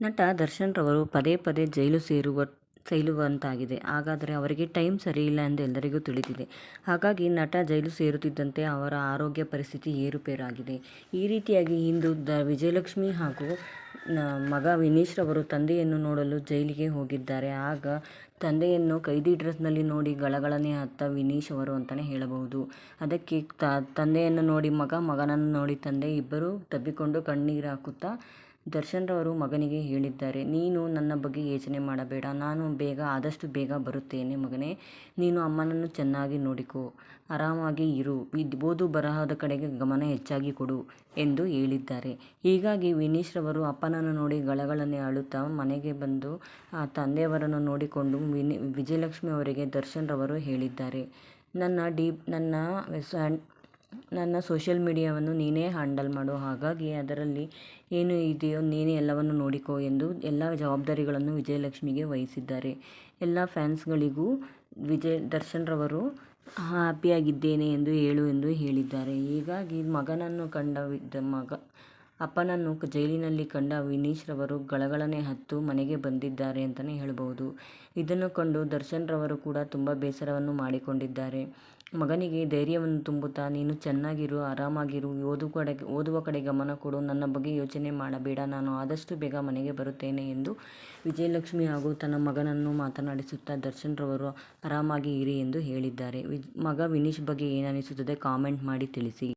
ನಟ ದರ್ಶನ್ ರವರು ಪದೇ ಪದೇ ಜೈಲು ಸೇರುವ, ಸೈಲುವಂತಾಗಿದೆ. ಹಾಗಾದರೆ ಅವರಿಗೆ ಟೈಮ್ ಸರಿಯಿಲ್ಲ ಎಂದು ಎಲ್ಲರಿಗೂ ತಿಳಿದಿದೆ. ಹಾಗಾಗಿ ನಟ ಜೈಲು ಸೇರುತ್ತಿದ್ದಂತೆ ಅವರ ಆರೋಗ್ಯ ಪರಿಸ್ಥಿತಿ ಏರುಪೇರಾಗಿದೆ. ಈ ರೀತಿಯಾಗಿ ಇಂದು ದ ವಿಜಯಲಕ್ಷ್ಮಿ ಹಾಗೂ ಮಗ ವಿನೀಶ್ ರವರು ತಂದೆಯನ್ನು ನೋಡಲು ಜೈಲಿಗೆ ಹೋಗಿದ್ದಾರೆ. ಆಗ ತಂದೆಯನ್ನು ಕೈದಿ ಡ್ರೆಸ್ನಲ್ಲಿ ನೋಡಿ ಗಳಗಳನೆ ಅತ್ತ ವಿನೀಶ್ ಅವರು ಅಂತಲೇ ಹೇಳಬಹುದು. ಅದಕ್ಕೆ ತಂದೆಯನ್ನು ನೋಡಿ ಮಗ, ಮಗನನ್ನು ನೋಡಿ ತಂದೆ ಇಬ್ಬರೂ ತಬ್ಬಿಕೊಂಡು ಕಣ್ಣೀರು ಹಾಕುತ್ತಾ ದರ್ಶನ್ ರವರು ಮಗನಿಗೆ ಹೇಳಿದ್ದಾರೆ, ನೀನು ನನ್ನ ಬಗ್ಗೆ ಯೋಚನೆ ಮಾಡಬೇಡ, ನಾನು ಬೇಗ, ಆದಷ್ಟು ಬೇಗ ಬರುತ್ತೇನೆ ಮಗನೇ, ನೀನು ಅಮ್ಮನನ್ನು ಚೆನ್ನಾಗಿ ನೋಡಿಕೋ, ಆರಾಮಾಗಿ ಇರು ಓದು ಬರಹದ ಕಡೆಗೆ ಗಮನ ಹೆಚ್ಚಾಗಿ ಕೊಡು ಎಂದು ಹೇಳಿದ್ದಾರೆ. ಹೀಗಾಗಿ ವಿನೀಶ್ರವರು ಅಪ್ಪನನ್ನು ನೋಡಿ ಗಳಗಳನ್ನೇ ಅಳುತ್ತಾ ಮನೆಗೆ ಬಂದು, ಆ ತಂದೆಯವರನ್ನು ನೋಡಿಕೊಂಡು ವಿನಿ, ವಿಜಯಲಕ್ಷ್ಮಿ ಅವರಿಗೆ ದರ್ಶನ್ ರವರು ಹೇಳಿದ್ದಾರೆ, ನನ್ನ ಡಿ ನನ್ನ ನನ್ನ ಸೋಷಿಯಲ್ ಮೀಡಿಯಾವನ್ನು ನೀನೇ ಹ್ಯಾಂಡಲ್ ಮಾಡು. ಹಾಗಾಗಿ ಅದರಲ್ಲಿ ಏನು ಇದೆಯೋ ನೀನೇ ಎಲ್ಲವನ್ನು ನೋಡಿಕೋ ಎಂದು ಎಲ್ಲ ಜವಾಬ್ದಾರಿಗಳನ್ನು ವಿಜಯಲಕ್ಷ್ಮಿಗೆ ವಹಿಸಿದ್ದಾರೆ. ಎಲ್ಲ ಫ್ಯಾನ್ಸ್ಗಳಿಗೂ ವಿಜಯ್ ದರ್ಶನ್ರವರು ಹ್ಯಾಪಿಯಾಗಿದ್ದೇನೆ ಎಂದು ಹೇಳು ಎಂದು ಹೇಳಿದ್ದಾರೆ. ಹೀಗಾಗಿ ಮಗನನ್ನು ಕಂಡ ಮಗ ಅಪ್ಪನನ್ನು ಜೈಲಿನಲ್ಲಿ ಕಂಡ ವಿನೀಶ್ ರವರು ಗಳಗಳನೆ ಹತ್ತು ಮನೆಗೆ ಬಂದಿದ್ದಾರೆ ಅಂತಲೇ ಹೇಳಬಹುದು. ಇದನ್ನು ಕಂಡು ದರ್ಶನ್ ರವರು ಕೂಡ ತುಂಬ ಬೇಸರವನ್ನು ಮಾಡಿಕೊಂಡಿದ್ದಾರೆ. ಮಗನಿಗೆ ಧೈರ್ಯವನ್ನು ತುಂಬುತ್ತಾ, ನೀನು ಚೆನ್ನಾಗಿರು, ಆರಾಮಾಗಿರು, ಓದು ಓದುವ ಕಡೆ ಗಮನ ಕೊಡು, ನನ್ನ ಬಗ್ಗೆ ಯೋಚನೆ ಮಾಡಬೇಡ, ನಾನು ಆದಷ್ಟು ಬೇಗ ಮನೆಗೆ ಬರುತ್ತೇನೆ ಎಂದು ವಿಜಯಲಕ್ಷ್ಮಿ ಹಾಗೂ ತನ್ನ ಮಗನನ್ನು ಮಾತನಾಡಿಸುತ್ತಾ ದರ್ಶನ್ ರವರು, ಆರಾಮಾಗಿ ಇರಿ ಎಂದು ಹೇಳಿದ್ದಾರೆ. ಮಗ ವಿನೀಶ್ ಬಗ್ಗೆ ಏನನಿಸುತ್ತದೆ ಕಾಮೆಂಟ್ ಮಾಡಿ ತಿಳಿಸಿ.